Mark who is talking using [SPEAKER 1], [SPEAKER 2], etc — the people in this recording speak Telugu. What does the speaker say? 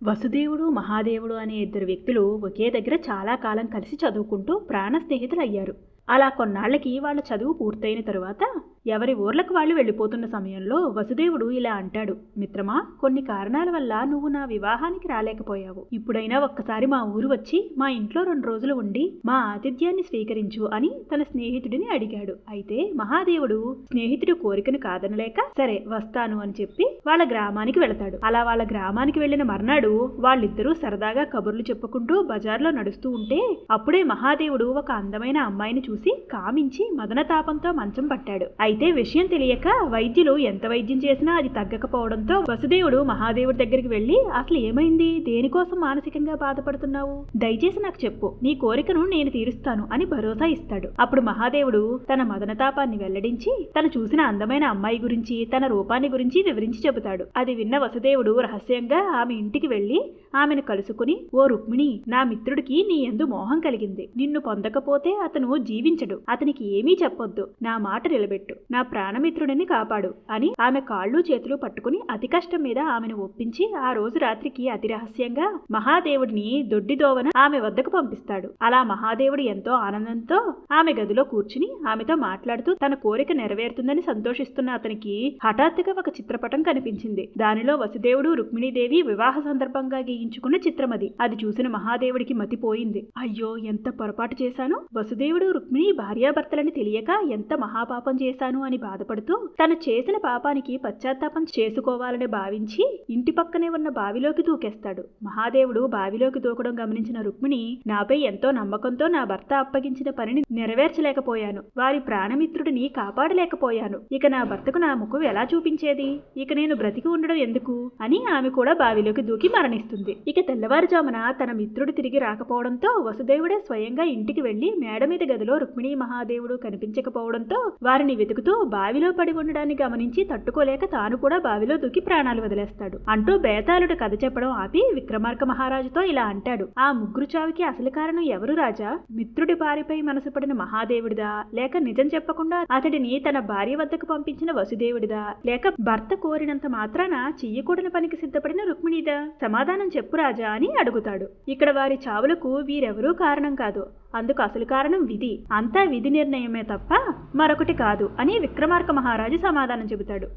[SPEAKER 1] వసుదేవుడు మహాదేవుడు అనే ఇద్దరు వ్యక్తులు ఒకే దగ్గర చాలా కాలం కలిసి చదువుకుంటూ ప్రాణ స్నేహితులు అయ్యారు అలా కొన్నాళ్ళకి వాళ్ళ చదువు పూర్తయిన తరువాత ఎవరి ఊర్లకు వాళ్ళు వెళ్ళిపోతున్న సమయంలో వసుదేవుడు ఇలా అంటాడు మిత్రమా కొన్ని కారణాల వల్ల నువ్వు నా వివాహానికి రాలేకపోయావు. ఇప్పుడైనా ఒక్కసారి మా ఊరు వచ్చి మా ఇంట్లో రెండు రోజులు ఉండి మా ఆతిథ్యాన్ని స్వీకరించు అని తన స్నేహితుడిని అడిగాడు. అయితే మహాదేవుడు స్నేహితుడి కోరికను కాదనలేక సరే వస్తాను అని చెప్పి వాళ్ళ గ్రామానికి వెళతాడు. అలా వాళ్ళ గ్రామానికి వెళ్ళిన మర్నాడు వాళ్ళిద్దరూ సరదాగా కబుర్లు చెప్పుకుంటూ బజార్లో నడుస్తూ ఉంటే అప్పుడే మహాదేవుడు ఒక అందమైన అమ్మాయిని చూసి కామించి మదనతాపంతో మంచం పట్టాడు. అయితే విషయం తెలియక వైద్యులు ఎంత వైద్యం చేసినా అది తగ్గకపోవడంతో వసుదేవుడు మహాదేవుడి దగ్గరికి వెళ్ళి అసలు ఏమైంది? దేనికోసం మానసికంగా బాధపడుతున్నావు? దయచేసి నాకు చెప్పు. నీ కోరికను నేను తీరుస్తాను అని భరోసా ఇస్తాడు. అప్పుడు మహాదేవుడు తన మదనతాపాన్ని వెల్లడించి తను చూసిన అందమైన అమ్మాయి గురించి తన రూపాన్ని గురించి వివరించి చెబుతాడు. అది విన్న వసుదేవుడు రహస్యంగా ఆమె ఇంటికి వెళ్ళి ఆమెను కలుసుకుని ఓ రుక్మిణి నా మిత్రుడికి నీ ఎందు మోహం కలిగింది. నిన్ను పొందకపోతే అతను జీవి జీవించడు అతనికి ఏమీ చెప్పొద్దు. నా మాట నిలబెట్టు. నా ప్రాణమిత్రుడిని కాపాడు అని ఆమె కాళ్ళు చేతులు పట్టుకుని అతి కష్టం మీద ఆమెను ఒప్పించి ఆ రోజు రాత్రికి అతి రహస్యంగా మహాదేవుడిని దొడ్డి దోవన ఆమె వద్దకు పంపిస్తాడు. అలా మహాదేవుడు ఎంతో ఆనందంతో ఆమె గదిలో కూర్చుని ఆమెతో మాట్లాడుతూ తన కోరిక నెరవేరుతుందని సంతోషిస్తున్న అతనికి హఠాత్తుగా ఒక చిత్రపటం కనిపించింది. దానిలో వసుదేవుడు రుక్మిణీదేవి వివాహ సందర్భంగా గీయించుకున్న చిత్రం అది అది చూసిన మహాదేవుడికి మతిపోయింది. అయ్యో ఎంత పొరపాటు చేశాను? వసుదేవుడు రుక్మిణి భార్యాభర్తలని తెలియక ఎంత మహాపాపం చేశాను అని బాధపడుతూ తను చేసిన పాపానికి పశ్చాత్తాపం చేసుకోవాలని భావించి ఇంటి పక్కనే ఉన్న బావిలోకి దూకేస్తాడు. మహాదేవుడు బావిలోకి దూకడం గమనించిన రుక్మిణి నాపై ఎంతో నమ్మకంతో నా భర్త అప్పగించిన పనిని నెరవేర్చలేకపోయాను. వారి ప్రాణమిత్రుడిని కాపాడలేకపోయాను. ఇక నా భర్తకు నా ముఖం ఎలా చూపించేది? ఇక నేను బ్రతికి ఉండడం ఎందుకు? అని ఆమె కూడా బావిలోకి దూకి మరణిస్తుంది. ఇక తెల్లవారుజామున తన మిత్రుడు తిరిగి రాకపోవడంతో వసుదేవుడే స్వయంగా ఇంటికి వెళ్ళి మేడ మీద గదిలో రుక్మిణీ మహాదేవుడు కనిపించకపోవడంతో వారిని వెతుకుతూ బావిలో పడి ఉండడాన్ని గమనించి తట్టుకోలేక తాను కూడా బావిలో దూకి ప్రాణాలు వదిలేస్తాడు. అంటూ బేతాళుడు కథ చెప్పడం ఆపి విక్రమార్క మహారాజుతో ఇలా అంటాడు. ఆ ముగ్గురు చావుకి అసలు కారణం ఎవరు రాజా? మిత్రుడి భార్యపై మనసు పడిన మహాదేవుడిదా? లేక నిజం చెప్పకుండా అతడిని తన భార్య వద్దకు పంపించిన వసుదేవుడిదా? లేక భర్త కోరినంత మాత్రాన చెయ్యకూడని పనికి సిద్ధపడిన రుక్మిణిదా? సమాధానం చెప్పు రాజా అని అడుగుతాడు. ఇక్కడ వారి చావులకు వీరెవరూ కారణం కాదు. అందుకు అసలు కారణం విధి. అంతా విధి నిర్ణయమే తప్ప మరొకటి కాదు అని విక్రమార్క మహారాజు సమాధానం చెబుతాడు.